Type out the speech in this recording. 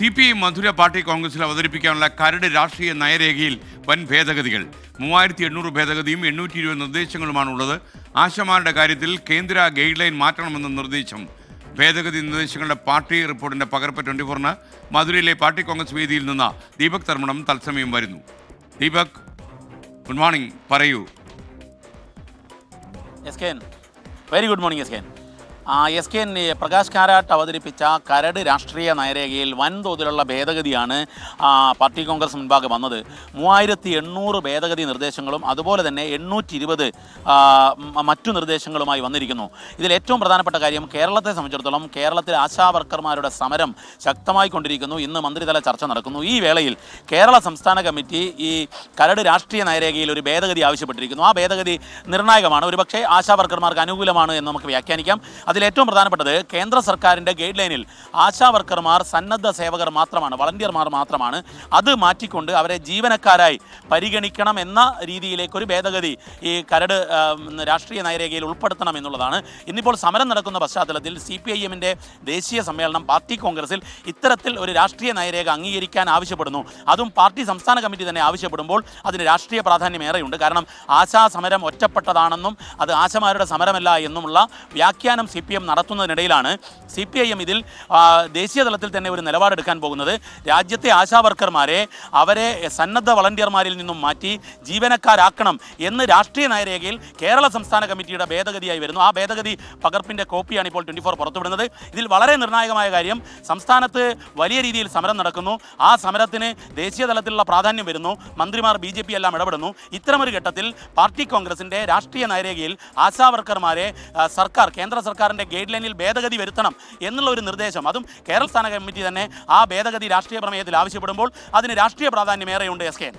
C P മധുര party കോൺഗ്രസിൽ അവതരിപ്പിക്കാനുള്ള കരട് രാഷ്ട്രീയ നയരേഖയിൽ വൻ ഭേദഗതികൾ. മൂവായിരത്തി എണ്ണൂറ് ഭേദഗതിയും എണ്ണൂറ്റി ഇരുപത് നിർദ്ദേശങ്ങളുമാണുള്ളത്. ആശമാരുടെ കാര്യത്തിൽ കേന്ദ്ര ഗൈഡ് ലൈൻ മാറ്റണമെന്ന നിർദ്ദേശം. ഭേദഗതി നിർദ്ദേശങ്ങളുടെ പാർട്ടി റിപ്പോർട്ടിന്റെ പകർപ്പ് ട്വന്റി ഫോറിന് മധുരയിലെ പാർട്ടി കോൺഗ്രസ് വേദിയിൽ നിന്ന് ദീപക് തർമ്മണം തത്സമയം വരുന്നു. Deepak good morning. പറയൂ. Very good morning S K N. ആ S K N Prakash Karat അവതരിപ്പിച്ച കരട് രാഷ്ട്രീയ നയരേഖയിൽ വൻതോതിലുള്ള ഭേദഗതിയാണ് പാർട്ടി കോൺഗ്രസ് മുൻപാകെ വന്നത്. മൂവായിരത്തി എണ്ണൂറ് ഭേദഗതി നിർദ്ദേശങ്ങളും അതുപോലെ തന്നെ എണ്ണൂറ്റി ഇരുപത് മറ്റു നിർദ്ദേശങ്ങളുമായി വന്നിരിക്കുന്നു. ഇതിൽ ഏറ്റവും പ്രധാനപ്പെട്ട കാര്യം കേരളത്തെ സംബന്ധിച്ചിടത്തോളം കേരളത്തിലെ ആശാവർക്കർമാരുടെ സമരം ശക്തമായി കൊണ്ടിരിക്കുന്നു. ഇന്ന് മന്ത്രിതല ചർച്ച നടക്കുന്നു. ഈ വേളയിൽ കേരള സംസ്ഥാന കമ്മിറ്റി ഈ കരട് രാഷ്ട്രീയ നയരേഖയിൽ ഒരു ഭേദഗതി ആവശ്യപ്പെട്ടിരിക്കുന്നു. ആ ഭേദഗതി നിർണായകമാണ്. ഒരുപക്ഷെ ആശാവർക്കർമാർക്ക് അനുകൂലമാണ് എന്ന് നമുക്ക് വ്യാഖ്യാനിക്കാം. അതിൽ ഏറ്റവും പ്രധാനപ്പെട്ടത് കേന്ദ്ര സർക്കാരിന്റെ ഗൈഡ് ലൈനിൽ ആശാ വർക്കർമാർ സന്നദ്ധ സേവകർ മാത്രമാണ് വളണ്ടിയർമാർ മാത്രമാണ്. അത് മാറ്റിക്കൊണ്ട് അവരെ ജീവനക്കാരായി പരിഗണിക്കണം എന്ന രീതിയിലേക്കൊരു ഭേദഗതി ഈ കരട് രാഷ്ട്രീയ നയരേഖയിൽ ഉൾപ്പെടുത്തണം എന്നുള്ളതാണ്. ഇന്നിപ്പോൾ സമരം നടക്കുന്ന പശ്ചാത്തലത്തിൽ സി പി ഐ എമ്മിന്റെ ദേശീയ സമ്മേളനം പാർട്ടി കോൺഗ്രസിൽ ഇത്തരത്തിൽ ഒരു രാഷ്ട്രീയ നയരേഖ അംഗീകരിക്കാൻ ആവശ്യപ്പെടുന്നു. അതും പാർട്ടി സംസ്ഥാന കമ്മിറ്റി തന്നെ ആവശ്യപ്പെടുമ്പോൾ അതിന് രാഷ്ട്രീയ പ്രാധാന്യം ഏറെയുണ്ട്. കാരണം ആശാ സമരം ഒറ്റപ്പെട്ടതാണെന്നും അത് ആശമാരുടെ സമരമല്ല എന്നുമുള്ള വ്യാഖ്യാനം സി പി എം നടത്തുന്നതിനിടയിലാണ് സി പി ഐ എം ഇതിൽ ദേശീയ തലത്തിൽ തന്നെ ഒരു നിലപാടെടുക്കാൻ പോകുന്നത്. രാജ്യത്തെ ആശാവർക്കർമാരെ അവരെ സന്നദ്ധ വളണ്ടിയർമാരിൽ നിന്നും മാറ്റി ജീവനക്കാരാക്കണം എന്ന് രാഷ്ട്രീയ നയരേഖയിൽ കേരള സംസ്ഥാന കമ്മിറ്റിയുടെ ഭേദഗതിയായി വരുന്നു. ആ ഭേദഗതി പകർപ്പിന്റെ കോപ്പിയാണ് ഇപ്പോൾ ട്വന്റി ഫോർ പുറത്തുവിടുന്നത്. ഇതിൽ വളരെ നിർണായകമായ കാര്യം സംസ്ഥാനത്ത് വലിയ രീതിയിൽ സമരം നടക്കുന്നു. ആ സമരത്തിന് ദേശീയ തലത്തിലുള്ള പ്രാധാന്യം വരുന്നു. മന്ത്രിമാർ ബി ജെ പി എല്ലാം ഇടപെടുന്നു. ഇത്തരമൊരു ഘട്ടത്തിൽ പാർട്ടി കോൺഗ്രസിന്റെ രാഷ്ട്രീയ നയരേഖയിൽ ആശാവർക്കർമാരെ സർക്കാർ കേന്ദ്ര സർക്കാർ സർക്കാരിന്റെ ഗൈഡ് ലൈനിൽ ഭേദഗതി വരുത്തണം എന്നുള്ള ഒരു നിർദ്ദേശം. അതും കേരള സ്ഥാന കമ്മിറ്റി തന്നെ ആ ഭേദഗതി രാഷ്ട്രീയ പ്രമേയത്തിൽ ആവശ്യപ്പെടുമ്പോൾ അതിന് രാഷ്ട്രീയ പ്രാധാന്യം ഏറെയുണ്ട് എസ് കെ.